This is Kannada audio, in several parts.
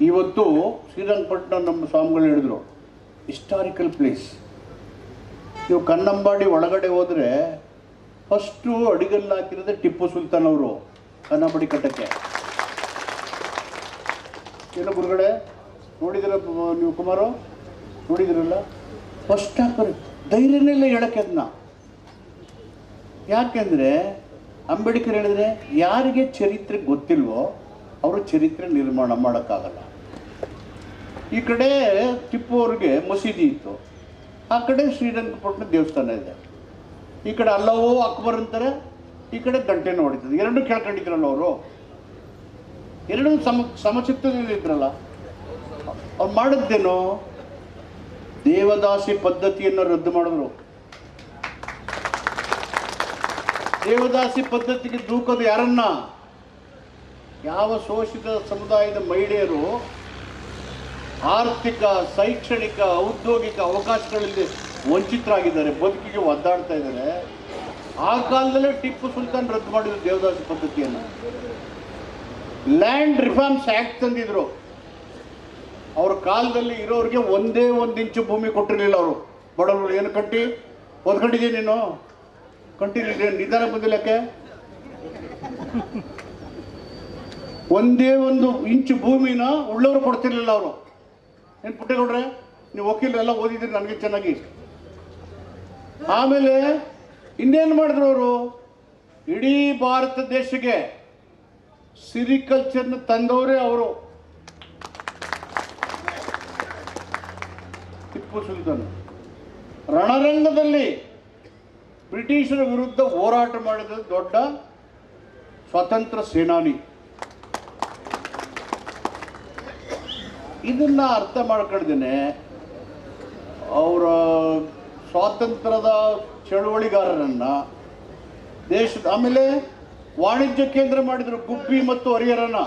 ಇವತ್ತು ಶ್ರೀರಂಗಪಟ್ಟಣ ನಮ್ಮ ಸ್ವಾಮಿಗಳು ಹೇಳಿದ್ರು ಹಿಸ್ಟಾರಿಕಲ್ ಪ್ಲೇಸ್ ನೀವು ಕನ್ನಂಬಾಡಿ ಒಳಗಡೆ ಹೋದರೆ ಫಸ್ಟು ಅಡಿಗಲ್ಲಿ ಹಾಕಿರೋದೆ ಟಿಪ್ಪು ಸುಲ್ತಾನ್ ಅವರು ಕನ್ನಂಬಾಡಿ ಕಟ್ಟಕ್ಕೆ. ಏನು ಗುರುಗಡೆ ನೋಡಿದಿರ ನೀವು ಕುಮಾರು? ನೋಡಿದಿರಲ್ಲ? ಫಸ್ಟ್ ಹಾಕೋರು ಧೈರ್ಯನೇ ಇಲ್ಲ ಹೇಳಕ್ಕೆ ಅದನ್ನ ಯಾಕೆಂದರೆ ಅಂಬೇಡ್ಕರ್ ಹೇಳಿದ್ರೆ ಯಾರಿಗೆ ಚರಿತ್ರೆ ಗೊತ್ತಿಲ್ವೋ ಅವರು ಚರಿತ್ರೆ ನಿರ್ಮಾಣ ಮಾಡೋಕ್ಕಾಗಲ್ಲ. ಈ ಕಡೆ ಟಿಪ್ಪು ಅವ್ರಿಗೆ ಮಸೀದಿ ಇತ್ತು. ಆ ಕಡೆ ಶ್ರೀರಂಗಪಟ್ಟಣ ದೇವಸ್ಥಾನ ಇದೆ. ಈ ಕಡೆ ಅಲ್ಲವೋ ಅಕ್ಬರ್ ಅಂತಾರೆ, ಈ ಕಡೆ ಗಂಟೆನೂ ಹೊಡಿತದೆ ಎರಡೂ ಕೇಳ್ಕೊಂಡಿದ್ರಲ್ಲ ಅವರು. ಎರಡೂ ಸಮ ಸಮಚಿತ್ತದಲ್ಲಿ ಇದ್ರಲ್ಲ. ಅವ್ರು ಮಾಡಿದ್ದೇನು? ದೇವದಾಸಿ ಪದ್ಧತಿಯನ್ನು ರದ್ದು ಮಾಡಿದ್ರು. ದೇವದಾಸಿ ಪದ್ಧತಿಗೆ ದೂಕೋದು ಯಾರನ್ನ? ಯಾವ ಶೋಷಿತ ಸಮುದಾಯದ ಮಹಿಳೆಯರು ಆರ್ಥಿಕ, ಶೈಕ್ಷಣಿಕ, ಔದ್ಯೋಗಿಕ ಅವಕಾಶಗಳಲ್ಲಿ ವಂಚಿತರಾಗಿದ್ದಾರೆ, ಬದುಕಿಗೆ ಒದ್ದಾಡ್ತಾ ಇದ್ದಾರೆ. ಆ ಕಾಲದಲ್ಲೇ ಟಿಪ್ಪು ಸುಲ್ತಾನ್ ರದ್ದು ಮಾಡಿದ್ರು ದೇವದಾಸಿ ಪದ್ಧತಿಯನ್ನು. ಲ್ಯಾಂಡ್ ರಿಫಾರ್ಮ್ಸ್ ಆ್ಯಕ್ಟ್ ತಂದಿದ್ರು. ಅವ್ರ ಕಾಲದಲ್ಲಿ ಇರೋರಿಗೆ ಒಂದೇ ಒಂದು ಇಂಚು ಭೂಮಿ ಕೊಟ್ಟಿರಲಿಲ್ಲ ಅವರು. ಬಡವರು ಏನು ಕಟ್ಟಿ ಓದ್ಕೊಂಡಿದ್ದೀನಿ ನೀನು? ಕಂಟಿನ್ಯೂ ನಿಧಾನ ಬಂದಿಲ್ಲಕ್ಕೆ ಒಂದೇ ಒಂದು ಇಂಚು ಭೂಮಿನ ಉಳ್ಳವರು ಕೊಡ್ತಿರ್ಲಿಲ್ಲ ಅವರು. ಏನು ಪುಟ್ಟೇಗೌಡ್ರೆ, ನೀವು ವಕೀಲರೆಲ್ಲ ಓದಿದ್ರಿ ನನಗೆ ಚೆನ್ನಾಗಿ. ಆಮೇಲೆ ಇನ್ನೇನು ಮಾಡಿದ್ರು ಅವರು? ಇಡೀ ಭಾರತ ದೇಶಕ್ಕೆ ಸಿರಿಕಲ್ಚರ್ನ ತಂದವರೇ ಅವರು. ಟಿಪ್ಪು ಸುಲ್ತಾನ್. ರಣರಂಗದಲ್ಲಿ ಬ್ರಿಟಿಷರ ವಿರುದ್ಧ ಹೋರಾಟ ಮಾಡಿದ ದೊಡ್ಡ ಸ್ವತಂತ್ರ ಸೇನಾನಿ. ಇದನ್ನ ಅರ್ಥ ಮಾಡ್ಕೊಂಡಿದ್ದೇನೆ ಅವರ ಸ್ವಾತಂತ್ರ್ಯದ ಚಳುವಳಿಗಾರರನ್ನ ದೇಶದ, ಆಮೇಲೆ ವಾಣಿಜ್ಯ ಕೇಂದ್ರ ಮಾಡಿದರು ಗುಬ್ಬಿ ಮತ್ತು ಹರಿಹರನ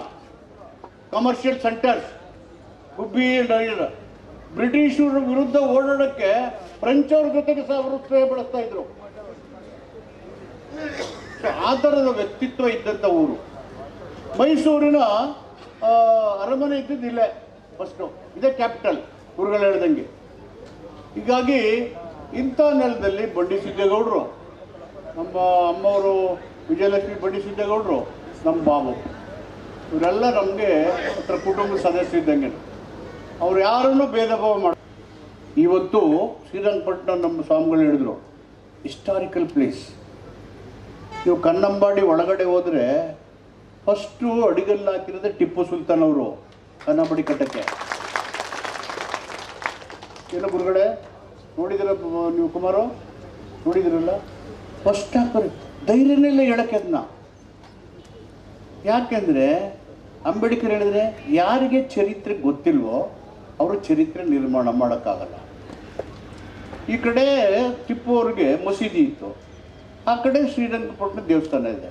commercial centres Gubbi and Harihara. ಬ್ರಿಟಿಷರ ವಿರುದ್ಧ ಓಡಾಡಕ್ಕೆ ಫ್ರೆಂಚ್ ಅವ್ರ ಜೊತೆಗೆ ಸಹ ಅವರು ಸ್ನೇಹ ಬೆಳೆಸ್ತಾ ಇದ್ರು. ಆ ಥರದ ವ್ಯಕ್ತಿತ್ವ ಇದ್ದಂಥ ಊರು. ಮೈಸೂರಿನ ಅರಮನೆ ಇದ್ದಿದ್ದು ಇಲ್ಲೇ ಫಸ್ಟು ಇದೇ ಕ್ಯಾಪಿಟಲ್ ಗುರುಗಳು ಹೇಳ್ದಂಗೆ. ಹೀಗಾಗಿ ಇಂಥ ನೆಲದಲ್ಲಿ ಬಂಡಿ ಸಿದ್ದೇಗೌಡರು ನಮ್ಮ ಅಮ್ಮವರು ವಿಜಯಲಕ್ಷ್ಮಿ ಬಂಡಿ ಸಿದ್ದೇಗೌಡರು ನಮ್ಮ ಬಾಬು. ಇವರೆಲ್ಲ ನಮಗೆ ಹತ್ರ ಕುಟುಂಬದ ಸದಸ್ಯ ಇದ್ದಂಗೆ. ಅವ್ರು ಯಾರನ್ನು ಭೇದ ಭಾವ ಮಾಡ ಇವತ್ತು ಶ್ರೀರಂಗಪಟ್ಟಣ ನಮ್ಮ ಸ್ವಾಮಿಗಳು ಹೇಳಿದ್ರು ಹಿಸ್ಟಾರಿಕಲ್ ಪ್ಲೇಸ್ ನೀವು ಕನ್ನಂಬಾಡಿ ಒಳಗಡೆ ಹೋದರೆ ಫಸ್ಟು ಅಡಿಗಲ್ಲಿ ಹಾಕಿರೋದೇ ಟಿಪ್ಪು ಸುಲ್ತಾನ್ ಅವರು ಕನ್ನಂಬಾಡಿ ಕಟ್ಟಕ್ಕೆ ಏನು ಗುರುಗಳೇ, ನೋಡಿದಿರ ನೀವು ಕುಮಾರು? ನೋಡಿದಿರಲ್ಲ? ಫಸ್ಟ್ ಹಾಕಿ ಧೈರ್ಯನೇ ಇಲ್ಲ ಹೇಳಕ್ಕೆ ಅದನ್ನ. ಯಾಕೆಂದರೆ, ಅಂಬೇಡ್ಕರ್ ಹೇಳಿದ್ರೆ, ಯಾರಿಗೆ ಚರಿತ್ರೆ ಗೊತ್ತಿಲ್ವೋ, ಅವರು ಚರಿತ್ರೆ ನಿರ್ಮಾಣ ಮಾಡೋಕ್ಕಾಗಲ್ಲ. ಈ ಕಡೆ ಟಿಪ್ಪು ಅವ್ರಿಗೆ ಮಸೀದಿ ಇತ್ತು. ಆ ಕಡೆ ಶ್ರೀರಂಗಪಟ್ಟಣ ದೇವಸ್ಥಾನ ಇದೆ.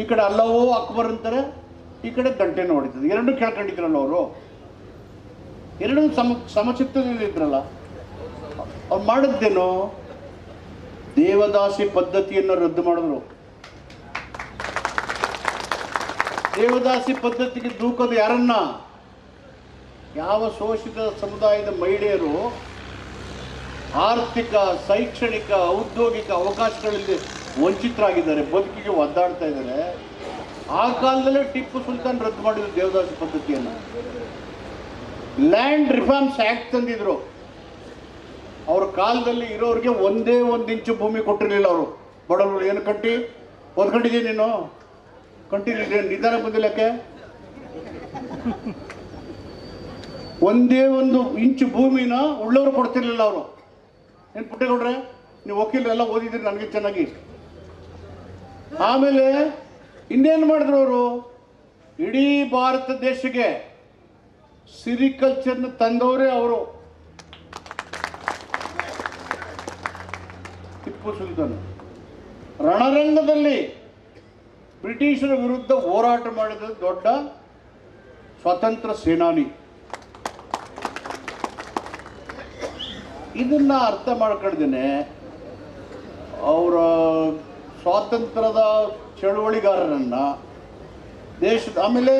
ಈ ಕಡೆ ಅಲ್ಲವೋ ಅಕ್ಬರ್ ಅಂತಾರೆ ಈ ಕಡೆ ಗಂಟೆ ಹೊಡಿತದೆ ಎರಡೂ ಕೇಳ್ಕೊಂಡಿದ್ರಲ್ಲ ಅವರು? ಎರಡೂ ಸಮ ಸಮಚಿತ್ತದಲ್ಲಿ ಇದ್ರಲ್ಲ? ಅವ್ರು ಮಾಡಿದ್ದೇನು? ದೇವದಾಸಿ ಪದ್ಧತಿಯನ್ನು ರದ್ದು ಮಾಡಿದ್ರು. ದೇವದಾಸಿ ಪದ್ಧತಿಗೆ ದೂಕೋದು ಯಾರನ್ನ? ಯಾವ ಶೋಷಿತ ಸಮುದಾಯದ ಮಹಿಳೆಯರು ಆರ್ಥಿಕ, ಶೈಕ್ಷಣಿಕ, ಔದ್ಯೋಗಿಕ ಅವಕಾಶಗಳಲ್ಲಿ ವಂಚಿತರಾಗಿದ್ದಾರೆ, ಬದುಕಿಗೆ ಒದ್ದಾಡ್ತಾ ಇದ್ದಾರೆ. ಆ ಕಾಲದಲ್ಲೇ ಟಿಪ್ಪು ಸುಲ್ತಾನ್ ರದ್ದು ಮಾಡಿದ್ರು ದೇವದಾಸ ಪದ್ಧತಿಯನ್ನು. ಲ್ಯಾಂಡ್ ರಿಫಾರ್ಮ್ಸ್ ಆ್ಯಕ್ಟ್ ತಂದಿದ್ರು. ಅವ್ರ ಕಾಲದಲ್ಲಿ ಇರೋರಿಗೆ ಒಂದೇ ಒಂದು ಇಂಚು ಭೂಮಿ ಕೊಟ್ಟಿರಲಿಲ್ಲ ಅವರು. ಬಡವರು ಏನು ಕಟ್ಟಿ ಓದ್ಕೊಂಡಿದ್ದೀನಿ ನೀನು? ಕಂಟಿನ್ಯೂ ನಿಧಾನ ಬಂದಿಲ್ಲಕ್ಕೆ? ಒಂದೇ ಒಂದು ಇಂಚು ಭೂಮಿನ ಉಳ್ಳವರು ಕೊಡ್ತಿರ್ಲಿಲ್ಲ ಅವರು. ಏನು ಪುಟ್ಟೇಗೌಡ್ರೆ, ನೀವು ವಕೀಲರೆಲ್ಲ ಓದಿದ್ರಿ ನನಗೆ ಚೆನ್ನಾಗಿ. ಆಮೇಲೆ ಇನ್ನೇನು ಮಾಡಿದ್ರು ಅವರು ಇಡೀ ಭಾರತ ದೇಶಕ್ಕೆ ಸಿರಿಕಲ್ಚರ್ನ ತಂದವರೇ ಅವರು. ಟಿಪ್ಪು ಸುಲ್ತಾನ್. ರಣರಂಗದಲ್ಲಿ ಬ್ರಿಟಿಷರ ವಿರುದ್ಧ ಹೋರಾಟ ಮಾಡಿದ ದೊಡ್ಡ ಸ್ವತಂತ್ರ ಸೇನಾನಿ. ಇದನ್ನ ಅರ್ಥ ಮಾಡ್ಕೊಳ್ದೇನೆ ಅವರ ಸ್ವಾತಂತ್ರ್ಯದ ಚಳುವಳಿಗಾರರನ್ನ ದೇಶದ ಆಮೇಲೆ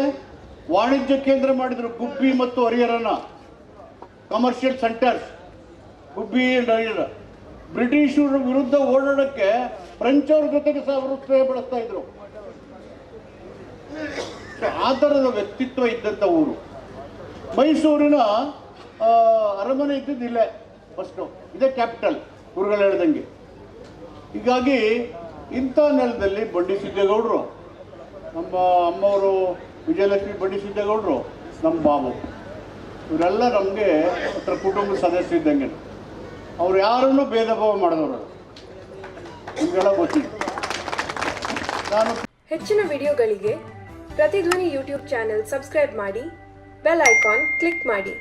ವಾಣಿಜ್ಯ ಕೇಂದ್ರ ಮಾಡಿದ್ರು ಗುಬ್ಬಿ ಮತ್ತು ಹರಿಹರನ ಕಮರ್ಷಿಯಲ್ ಸೆಂಟರ್ಸ್ ಗುಬ್ಬಿ ಹರಿಹರ ಬ್ರಿಟಿಷರ ವಿರುದ್ಧ ಓಡಾಡೋಕ್ಕೆ ಅವ್ರ ಜೊತೆಗೆ ಸ್ನೇಹ ಬೆಳೆಸ್ತಾ ಇದ್ರು. ಆ ಥರದ ವ್ಯಕ್ತಿತ್ವ ಇದ್ದಂಥ ಊರು. ಮೈಸೂರಿನ ಅರಮನೆ ಇದ್ದಿದ್ದು ಇಲ್ಲೇ ಫಸ್ಟು ಇದೇ ಕ್ಯಾಪಿಟಲ್ ಗುರುಗಳು ಹೇಳ್ದಂಗೆ. ಹೀಗಾಗಿ ಇಂಥ ನೆಲದಲ್ಲಿ ಬಂಡಿ ಸಿದ್ದೇಗೌಡರು. ನಮ್ಮ ಅಮ್ಮವರು ವಿಜಯಲಕ್ಷ್ಮಿ ಬಂಡಿ ಸಿದ್ದೇಗೌಡರು, ನಮ್ಮ ಬಾಬು. ಇವರೆಲ್ಲ ನಮಗೆ ಹತ್ರ ಕುಟುಂಬ ಸದಸ್ಯ ಇದ್ದಂಗೆ. ಅವ್ರು ಯಾರನ್ನೂ ಭೇದ ಭಾವ ಮಾಡಿದವರು ನಿಮಗೆಲ್ಲ ಗೊತ್ತಿದೆ. ನಾನು ಹೆಚ್ಚಿನ ವಿಡಿಯೋಗಳಿಗೆ ಪ್ರತಿಧ್ವನಿ ಯೂಟ್ಯೂಬ್ ಚಾನೆಲ್ ಸಬ್ಸ್ಕ್ರೈಬ್ ಮಾಡಿ, ಬೆಲ್ ಐಕಾನ್ ಕ್ಲಿಕ್ ಮಾಡಿ.